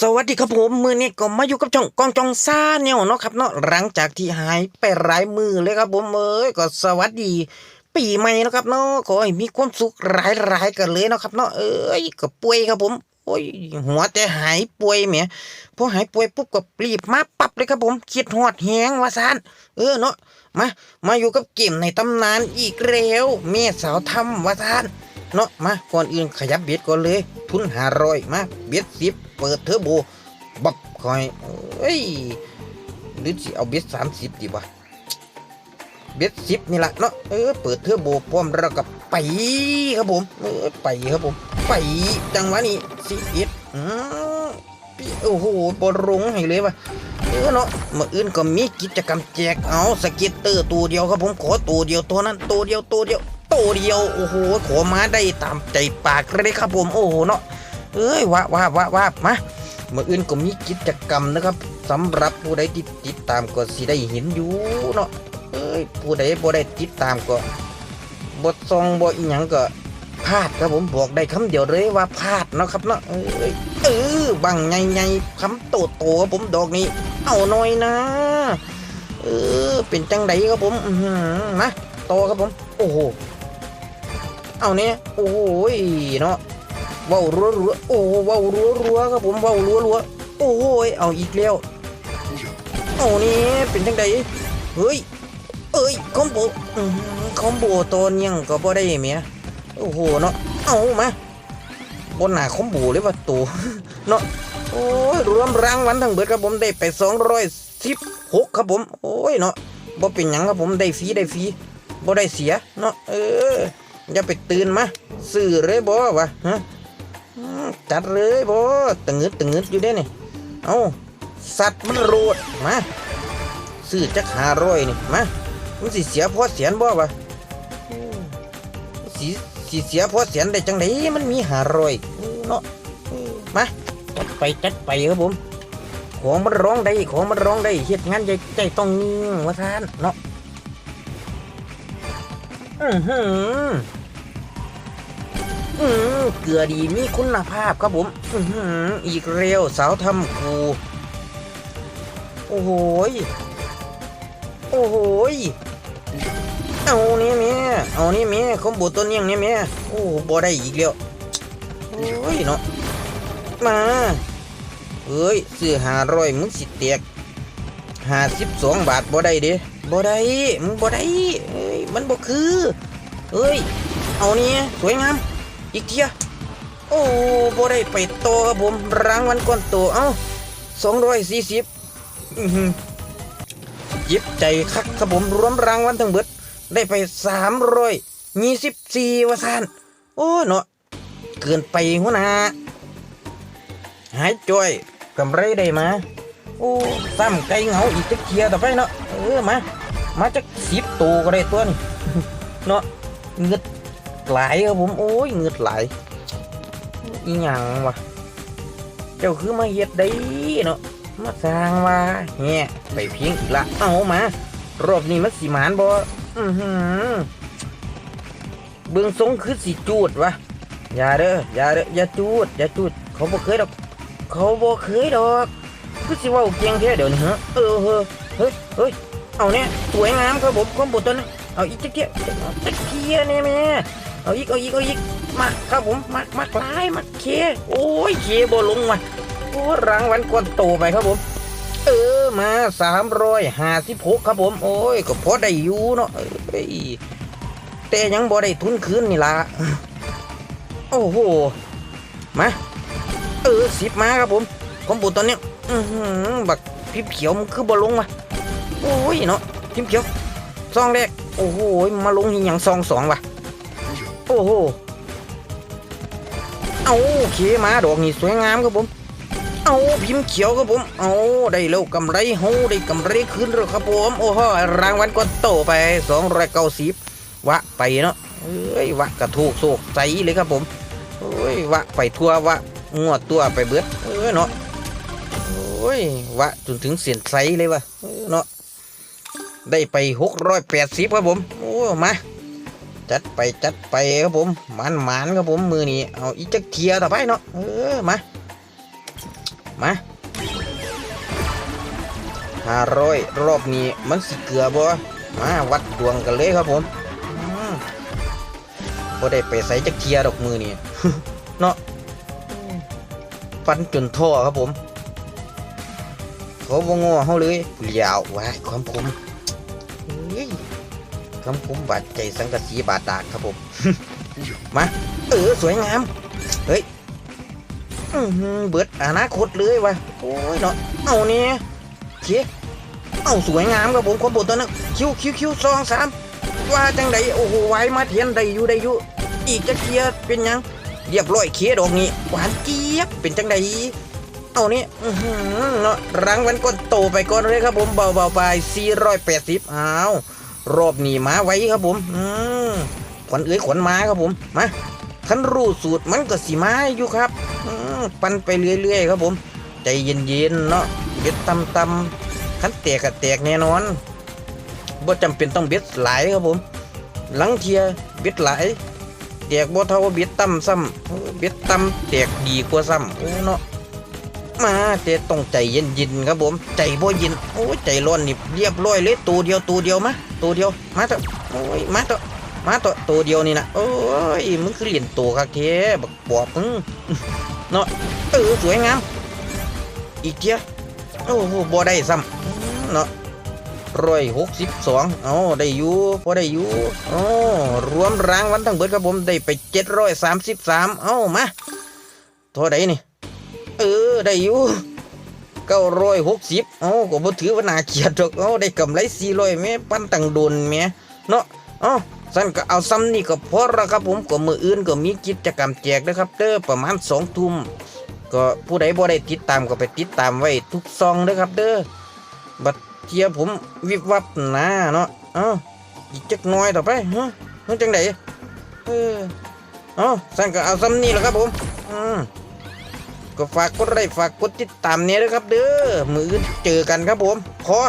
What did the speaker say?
สวัสดีครับผมมือนี้ก็มาอยู่กับช่องกองจองซ่าเนี่ยเนาะครับเนาะหลังจากที่หายไปหลายมือเลยครับผมเอ้ยก็สวัสดี ปีใหม่นะครับเนาะขอให้มีความสุขหลายๆกันเลยนะครับเนาะเอ้ยก็ป่วยครับผมโอ้ยหัวแต่หายป่วยแหมพอหายป่วยปุ๊บก็รีบมาปับเลยครับผมคิดฮอดแหงว่าซานเออเนาะมามาอยู่กับเกมในตำนานอีกแล้วแม่สาวทำว่าซานเนาะมาก่อนอื่นขยับเบ็ดก่อนเลย ทุนหาร้อยมาเบ็ดสิบ เปิดเทอร์โบบับคอยเอ้ยหรือสิเอาเบ็ดสามสิบดีวะเบ็ดสิบนี่แหละเนาะเออเปิดเทอร์โบพร้อมแล้วก็ไปครับผมเออไปครับผมไปจังหวะนี้สิบเอ็ดอืมพี่โอ้โหบอลงให้เลยวะเออเนาะเมื่ออื่นก็มีกิจกรรมแจกเอาสเก็ตเตอร์ตัวเดียวครับผมขอตัวเดียวตัวนั้นตัวเดียวตัวเดียวตัวเดียวโอ้โหขอมาได้ตามใจปากเลยครับผมโอ้โหเนาะ เอ้ยว่าว่าว่าว่ามาเมื่ออื่นก็มีกิจกรรมนะครับสำหรับผู้ใดที่ติดตามก็สิได้เห็นอยู่เนาะเอ้ยผู้ใดบ่ได้ติดตามก็บทซองบ่อีหยังก็พลาดครับผมบอกได้คำเดียวเลยว่าพลาดเนาะครับเนาะเอ้ยเออบังไงไงคำโตโตๆครับผมดอกนี้ เอาหน่อยนะ เออเป็นจังไดครับผมอือหือมาโตครับผม โอ้โหเอาเนี่ยโอ้ยเนาะ ว้าวรัวรัวโอ้ว้าวรัวรัวครับผมว้าวรัวรัวโอ้ยเอาอีกแล้วเอานี่เป็นจังไดเฮ้ยเอ้ยคอมโบคอมโบตัวเนียงก็บ่ได้เมียโอ้โหเนาะเอามาบนหน้าคอมโบเลยว่าตัวเนาะโอ้ยรวมรางวัลทั้งเบิดครับผมได้ไป216ครับผมโอ้ยเนาะบ่เป็นหยังครับผมได้ฟรีได้ฟรีบ่ได้เสียเนาะเอออย่าไปตื่นมาซื้อเลยบ่วะฮะ จัดเลยบ่ตึงงึดตึงงึดอยู่เด้นี่เอาสัตว์มันโรดมาซื้อจักหาร้อยนี่มามันสิเสียพอเสียนบ่วะสิสิเสียพอเสียนได้จังไดมันมีหาร้อยเนาะมาจัดไปจัดไปครับผมของมันร้องได้ของมันร้องได้เฮ็ดงานใจใจต้องนิ่งว่าท่านเนาะอือหือ อืมเกลือดีมีคุณภาพครับผมอือหืออีกเร็วสาวทำกูโอ้โหยโอ้โหยเอานี่แม่เอานี่แม่คอมโบตัวเนี้ยงนี่แม่โอ้บ่ได้อีกแล้วโอ้ยเนาะมาเอ้ยซื้อหาร้อยมึงสิแตกห้าสิบสองบาทบ่ได้เด้บ่ได้มึงบ่ได้เอ้ยมันบ่คือเอ้ยเอานี่สวยงาม อีกเทียโอ้บ่ได้ไปโตครับผมรางวัลก้อนโตเอ้าสองร้อยสี่สิบยิบใจคักครับผมรวมรางวัลทั้งเบิด ได้ไปสามร้อยยี่สิบสี่วะซานโอ้เนาะเกินไปหัวหน้าหายจ้อยกำไรได้มาโอ้ซ้ำไก่เหงาอีกจักเทียต่อไปเนาะเออมา มาจักสิบตัวก็ได้ตัวนี่เนาะเงือ ดหลายครับผมโอ้ยเงือดไหลายอีหยังวะเจ้าคือมาเฮ็ดได้เนาะมาสร้างว่าแง่ไปเพียงอีกละเอามารอบนี้มันสีหมานบ่อือหือเบื้องทรงคือสีจูดวะอย่าเด้ออย่าเด้ออย่าจูดอย่าจูดเขาบ่เคยดอกเขาบ่เคยดอกคือสิว่าเกียงแท้เดี๋ยวนี้ฮะเออเฮ้ยเฮ้ยเฮ้ยเอาเนี่ยสวยงามครับผมความบุตรนะเอาอีกจักเทียเอาจักเทียเนี่ยแม่ เอาอีกเอาอีกเอาอีกมาครับผมมามาลายมาเค โอ้ยเคบลงมาโอ้รางวัลก้อนโตไปครับผม เออมาสามร้อยห้าสิบหกครับผม โอ้ยก็พอได้อยู่เนาะเอ้แต่ยังบ่ได้ทุนคืนนี่ละโอ้โหมาเออสิบมาครับผมคอมบูตอนเนี้ยอือหือบักพิมพ์เขียวมันคือบอลงมาโอ้ยเนาะพิมพ์เขียวซองแรกโอ้โหมาลงอีหยังซองสองว่ะ โอ้โห เอาเคมาดอกนี่สวยงามครับผม เอาพิมพ์เขียวครับผม เอาได้แล้วกำไรเฮาได้กำไรคืนแล้วครับผม โอ้โหรางวัลก็โตไปสองร้อยเก้าสิบวะไปเนาะเอ้ยวะกระถูกโศกใจเลยครับผมเอ้ยวะไปทั่ววะงวดตัวไปเบิดเออเนาะโอ้ยวะจนถึงเสียนไซเลยวะเออเนาะได้ไปหกร้อยแปดสิบครับผม โอ้มา จัดไปจัดไปครับผมหมันหมันครับผมมือนี้เอาอีจักเทียต่อไปเนาะเออมามาห้าร้อยรอบนี้มันสิเกลือบ่มาวัดดวงกันเลยครับผมอืมบ่ได้ไปใส่จักเทียดอกมือนี่เนาะฟันจนท่อครับผมเขาบ่งอเฮาเลยเหลียวว้ายความคม ความคมบาดใจสังกะสีบาดดากครับผม มาเออสวยงาม เฮ้ยเบิดอนาคตเลยวะโอ้ยเนาะเอาเนี่ยเจ๊เอาสวยงามครับผมความบดตัวนึงคิวคิวคิวสองสามว่าจังใดโอ้โหไว้มาเทียนไดอยู่ไดอยู่อีกจะเคลียเป็นยังเรียบร้อยเคดอกนี้หวานเจี๊ยบเป็นจังใดเอานี่เนาะรางวัลก้นโตไปก่อนเลยครับผมเบาๆไป480อ้าว รอบนี้มาไว้ครับผมอืมขวัญเอ้ยขวัญมาครับผมมาคันรู้สูตรมันก็สิมาอยู่ครับอืมปั่นไปเรื่อยๆครับผม ใจเย็นๆเนาะเบ็ดตำตำๆคันแตกก็แตกแน่นอนบ่จำเป็นต้องเบ็ดหลายครับผม หลังเทียเบ็ดหลายแตกบ่เท่าเบ็ดตำซ้ำเบ็ดตำแตกดีกว่าซ้ำโอ้เนาะ มาแต่ต้องใจเย็นๆครับผม ใจบ่ย็นโอ้ยใจร้อนนี่เรียบร้อยเลยตัวเดียวตัวเดียวมาตัวเดียวมาเถอะโอ้ยมาเถอะมาเถอะตัวเดียวนี่นะโอ้ยมึงคือเหรียญตัวคักแท้บักปอบมึงเนาะเออสวยงามอีกเทียโอ้โหบ่ได้ซ้ำเนาะร้อยหกสิบสองเอได้อยู่พอได้อยู่โอ้รวมรางวัลทั้งเบิดครับผมได้ไปเจ็ดร้อยสามสิบสามเอ้ามาเท่าไดนี่ เออ ได้อยู่เก้าร้อยหกสิบเอาก็บ่ถือว่าน่าเกลียดหรอกเอาได้กำไรสี่ร้อยแม่ปั้นตังโดนแม่เนาะเอ้าสั่นก็เอาซ้ำนี่ก็พอละครับผมก็มืออื่นก็มีกิจกรรมแจกนะครับเด้อประมาณสองทุ่มก็ผู้ใดบ่ได้ติดตามก็ไปติดตามไว้ทุกซองเด้อครับ เด้อบัดเทียผมวิบวับหนาเนาะเอ้าอีกจักหน้อยต่อไปฮะฮะจังไดเออเอ้าสั่นก็เอาซ้ำนี่แหละครับผมอืม ก็ฝากกดไลค์ฝากกดติดตามเนี่ยด้วยครับ เด้อมือเจอกันครับผมขอ